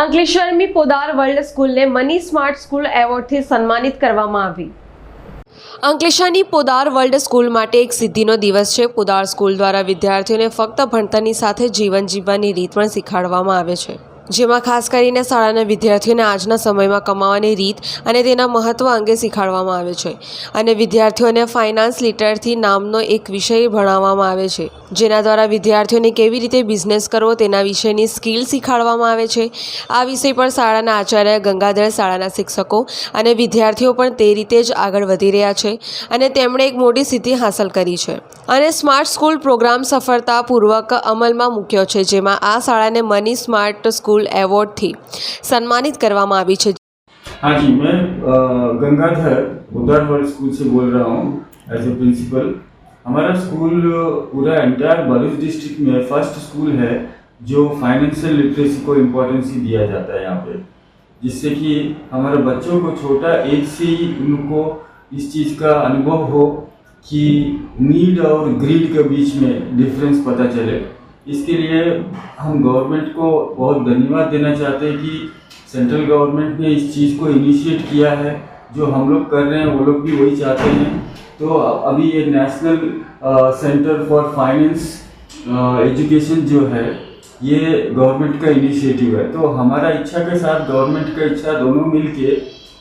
અંકલેશ્વરની Podar world સ્કૂલને money smart school એવોર્ડથી સન્માનિત કરવામાં આવી. અંકલેશ્વરની પોદાર વર્લ્ડ સ્કૂલ માટે એક સિદ્ધિનો દિવસ છે. પોદાર સ્કૂલ દ્વારા વિદ્યાર્થીઓને ફક્ત ભણતરની સાથે જીવન જીવવાની રીત પણ શીખવાડવામાં આવે છે. જેમાં ખાસ કરીને શાળાના વિદ્યાર્થીઓને આજના સમયમાં કમાવાની રીત અને તેના મહત્ત્વ અંગે શીખવાડવામાં આવે છે. અને વિદ્યાર્થીઓને ફાઇનાન્સ લિટરથી નામનો એક વિષય ભણાવવામાં આવે છે, જેના દ્વારા વિદ્યાર્થીઓને કેવી રીતે બિઝનેસ કરવો તેના વિશેની સ્કિલ શીખવાડવામાં આવે છે. આ વિષય પર શાળાના આચાર્ય ગંગાધર શાળાના શિક્ષકો અને વિદ્યાર્થીઓ પણ તે રીતે જ આગળ વધી રહ્યા છે અને તેમણે એક મોટી સિદ્ધિ હાંસલ કરી છે. અને સ્માર્ટ સ્કૂલ પ્રોગ્રામ સફળતાપૂર્વક અમલમાં મૂક્યો છે, જેમાં આ શાળાને મની સ્માર્ટ સ્કૂલ એવોર્ડથી સન્માનિત કરવામાં આવી છે हाँ जी मैं अ, गंगाधर उदार वर्ल्ड स्कूल से बोल रहा हूँ एज ए प्रिंसिपल हमारा स्कूल पूरा एंटायर भरूच डिस्ट्रिक्ट में फर्स्ट स्कूल है जो फाइनेंशियल लिटरेसी को इम्पोर्टेंस ही दिया जाता है यहाँ पे जिससे कि हमारे बच्चों को छोटा एज से ही उनको इस चीज़ का अनुभव हो कि नीड और ग्रीड के बीच में डिफरेंस पता चले इसके लिए हम गवर्नमेंट को बहुत धन्यवाद देना चाहते हैं कि सेंट्रल गवर्नमेंट ने इस चीज़ को इनिशिएट किया है। जो हम लोग कर रहे हैं, वो लोग भी वही चाहते हैं। तो अभी ये national centre for finance education जो है, ये गवर्नमेंट का इनिशिएटिव है। तो हमारा इच्छा के साथ गवर्नमेंट का इच्छा दोनों मिलके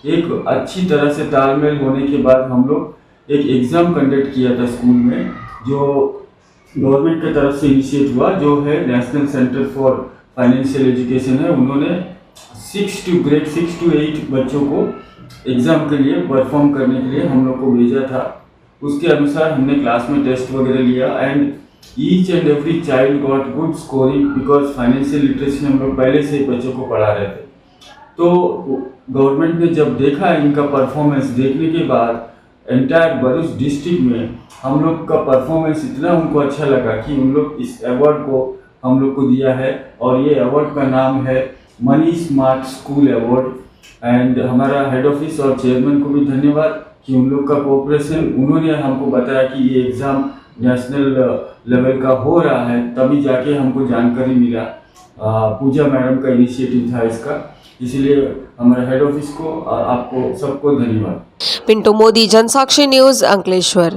एक अच्छी तरह से तालमेल होने के बाद हम लोग एक एग्ज़ाम कंडक्ट किया था स्कूल में, जो गवर्नमेंट की तरफ़ से इनिशिएट हुआ, जो है national centre for financial education है, उन्होंने six to grade six to eight बच्चों को एग्ज़ाम के लिए परफॉर्म करने के लिए हम लोग को भेजा था। उसके अनुसार हमने क्लास में टेस्ट वगैरह लिया and each and every child got good scoring because financial literacy हम लोग पहले से बच्चों को पढ़ा रहे थे। तो गवर्नमेंट ने जब देखा इनका परफॉर्मेंस देखने के बाद एंटायर भरूच डिस्ट्रिक्ट में हम लोग का परफॉर्मेंस इतना उनको अच्छा लगा कि उन लोग इस अवार्ड को हम लोग को दिया है और ये अवार्ड का नाम है money smart school award and हमारा हेड ऑफ़िस और चेयरमैन को भी धन्यवाद कि उन लोग का कोऑपरेशन उन्होंने हमको बताया कि ये एग्ज़ाम नेशनल लेवल का हो रहा है, तभी जाके हमको जानकारी मिला। पूजा मैडम का इनिशिएटिव था इसका। इसीलिए हमारे हेड ऑफ़िस को और आपको सबको धन्यवाद। पिंटू मोदी जनसाक्षी न्यूज़ अंकलेश्वर।